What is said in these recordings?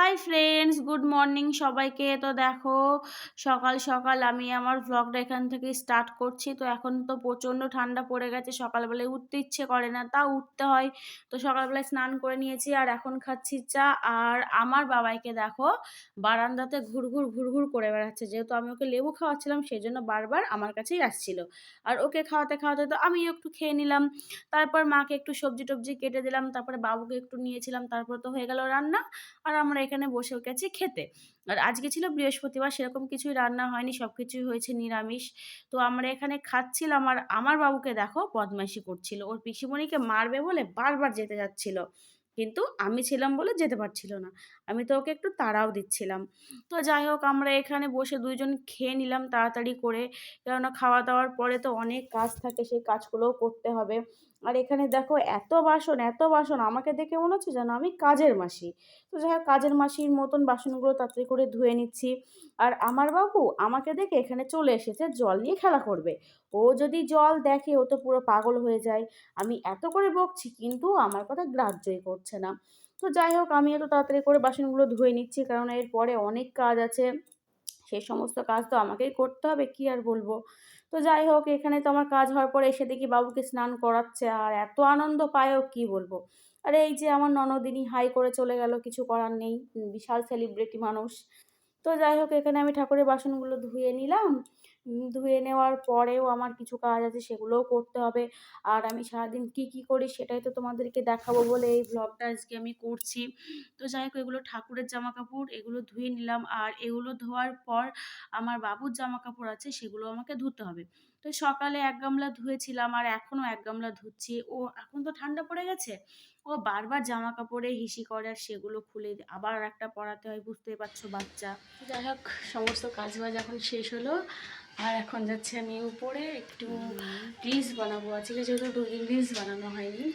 Hi friends good morning সবাইকে। তো দেখো, সকাল সকাল আমি আমার ভ্লগটা এখান থেকে স্টার্ট করছি। তো এখন তো প্রচণ্ড ঠান্ডা পড়ে গেছে, সকালবেলায় উঠতে ইচ্ছে করে না তা উঠতে হয়। তো সকালবেলায় স্নান করে নিয়েছি আর এখন খাচ্ছি চা। আর আমার বাবাইকে দেখো, বারান্দাতে ঘুরঘুর ঘুরঘুর করে বেড়াচ্ছে। যেহেতু আমি ওকে লেবু খাওয়াচ্ছিলাম, সেই জন্য বারবার আমার কাছেই আসছিল। আর ওকে খাওয়াতে খাওয়াতে তো আমিও একটু খেয়ে নিলাম। তারপর মাকে একটু সবজি টবজি কেটে দিলাম, তারপরে বাবুকে একটু নিয়েছিলাম, তারপর তো হয়ে গেল রান্না। আর আমরা এখানে বসে গেছি খেতে। আর আজকে ছিল বৃহস্পতিবার, সেরকম কিছুই রান্না হয়নি সব কিছুই হয়েছে নিরামিষ। তো আমরা এখানে খাচ্ছিলাম আর আমার বাবুকে দেখো বদমাইশি করছিল। ওর পিসিমণিকে মারবে বলে বারবার যেতে যাচ্ছিল। কিন্তু আমি ছিলাম বলে যেতে পারছিল না। আমি তো ওকে একটু তাড়াও দিচ্ছিলাম। তো যাই হোক, আমরা এখানে বসে দুইজন খেয়ে নিলাম তাড়াতাড়ি করে। কেননা খাওয়া দাওয়ার পরে তো অনেক কাজ থাকে, সেই কাজগুলোও করতে হবে। আর এখানে দেখো এত বাসন এত বাসন, আমাকে দেখে মনে হচ্ছে যেন আমি কাজের মাসি। তো যাই হোক, কাজের মাসির মতন বাসনগুলো তাড়াতাড়ি করে ধুয়ে নিচ্ছি। আর আমার বাবু আমাকে দেখে এখানে চলে এসেছে, জল নিয়ে খেলা করবে। ও যদি জল দেখে, ও তো পুরো পাগল হয়ে যায়। আমি এত করে বকছি, কিন্তু আমার কথা গ্রাহ্যই করছে না। তো যাই হোক আমি এত তাড়াতাড়ি করে বাসনগুলো ধুয়ে নিচ্ছি, কারণ এরপরে অনেক কাজ আছে। সেই সমস্ত কাজ তো আমাকেই করতে হবে, কি আর বলব? তো যাই হোক, এখানে তো আমার কাজ হওয়ার পরে এসে দেখি বাবুকে স্নান করাচ্ছে, আর এত আনন্দ পায়ও কি বলব? আর এই যে আমার ননদিনী হাই করে চলে গেল, কিছু করার নেই বিশাল সেলিব্রিটি মানুষ। তো যাই হোক, এখানে আমি ঠাকুরের বাসনগুলো ধুয়ে নিলাম। ধুয়ে নেওয়ার পরেও আমার কিছু কাজ আছে, সেগুলোও করতে হবে। আর আমি সারাদিন কি কি করি সেটাই তো তোমাদেরকে দেখাবো বলে এই ব্লগটা আজকে আমি করছি। তো যাই হোক, এগুলো ঠাকুরের জামা কাপড় এগুলো ধুয়ে নিলাম। আর এগুলো ধোয়ার পর আমার বাবুর জামা কাপড় আছে, সেগুলো আমাকে ধুতে হবে। তো সকালে এক গামলা ধুয়েছিলাম আর এখনও এক গামলা ধুচ্ছি। ও, এখন তো ঠান্ডা পড়ে গেছে? ও বারবার জামা কাপড়ে হিসি করে আর সেগুলো খুলে আবার একটা পরাতে হয়, বুঝতেই পারছ বাচ্চা। যাই হোক, সমস্ত কাজ বাজ এখন শেষ হলো। আর এখন যাচ্ছে আমি উপরে, একটু রিলস বানাবো আজকে, যেহেতু দুদিন রিলস বানানো হয়নি।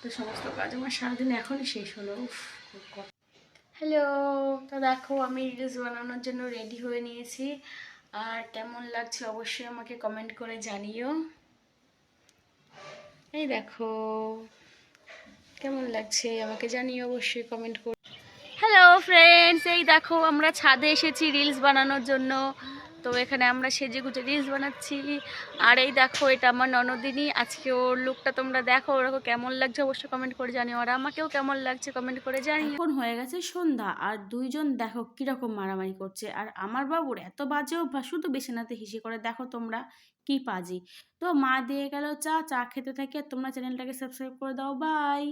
তো সমস্ত কাজ আমার সারাদিন এখনই শেষ হলো হ্যালো, তো দেখো, আমি রিলস বানানোর জন্য রেডি হয়ে নিয়েছি। আর কেমন লাগছে অবশ্যই আমাকে কমেন্ট করে জানিও। এই দেখো, কেমন লাগছে আমাকে জানিও অবশ্যই কমেন্ট করে। হ্যালো ফ্রেন্ডস এই দেখো, আমরা ছাদে এসেছি রিলস বানানোর জন্য। তো এখানে আমরা সেজে গুজে রিলস বানাচ্ছি। আর এই দেখো, এটা আমার ননদিনী। আজকে ওর লুকটা তোমরা দেখো ওরকম কেমন লাগছে। অবশ্যই কমেন্ট করে জানিও। আর আমাকেও কেমন লাগছে কমেন্ট করে জানি এখন হয়ে গেছে সন্ধ্যা, আর দুইজন দেখো কীরকম মারামারি করছে। আর আমার বাবুর এত বাজে অভ্যাস, শুধু বেশিনাতে হিসে করে। দেখো তোমরা কি পাজি। তো মা দিয়ে গেল চা চা খেতে থাকে। তোমরা চ্যানেলটাকে সাবস্ক্রাইব করে দাও। বাই